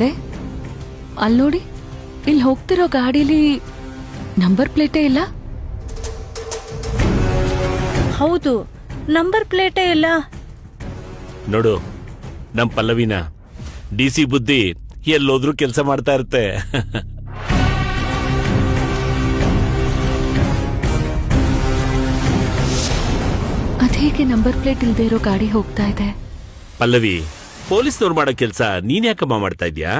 ಅತ್ತೆ? ಅಲ್ಲಿ ನೋಡಿ ಇಲ್ಲಿ ಹೋಗ್ತಿರೋ ಗಾಡೀಲಿ ನಂಬರ್ ಪ್ಲೇಟೇ ಇಲ್ಲ? ಹೌದು ನಂಬರ್ ಪ್ಲೇಟೇ ಇಲ್ಲ. ನೋಡು ನಮ್ ಪಲ್ಲವಿನ ಡಿ ಸಿ ಬುದ್ಧಿ ಎಲ್ಲೋದ್ರೂ ಕೆಲಸ ಮಾಡ್ತಾ ಇರುತ್ತೆ. ಅದೇಗೆ ನಂಬರ್ ಪ್ಲೇಟ್ ಇಲ್ದೇ ಇರೋ ಗಾಡಿ ಹೋಗ್ತಾ ಇದೆ? ಪಲ್ಲವಿ ಪೊಲೀಸ್ನವ್ರು ಮಾಡೋ ಕೆಲಸ ನೀನ್ ಯಾಕಮ್ಮ ಮಾಡ್ತಾ ಇದ್ಯಾ?